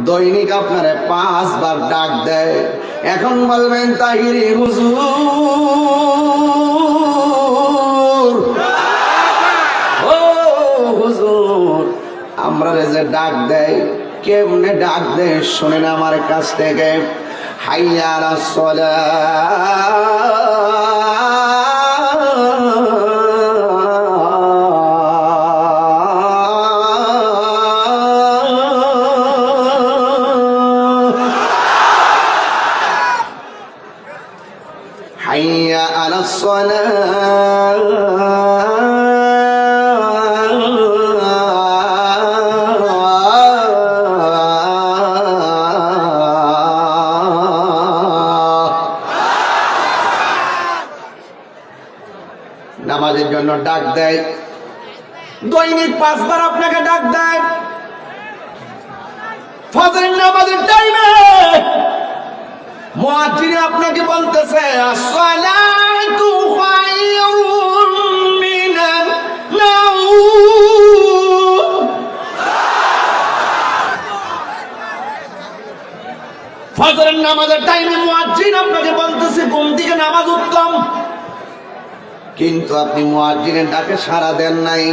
দৈনিক আপনারে পাঁচবার ডাক দেয়। এখন বলবেন তাহিরি হুজুর। ও হুজুর, আমরা যে ডাক দেয়, কেমনে ডাক দেয় শোনেন আমার কাছ থেকে। হাইয়ারা হাইয়ার حي على الصلاة নামাজের জন্য ডাক দেয় দৈনিক পাঁচবার আপনাকে ডাক দেয় ফজরের নামাজের টাইমে মুয়াজ্জিন আপনাকে বলতেছে আসসালাতু ফজরের নামাজের টাইমে মুয়াজ্জিন আপনাকে বলতেছে কোন দিকে নামাজ উত্তম কিন্তু আপনি মুয়াজ্জিনের ডাকে সাড়া দেন নাই।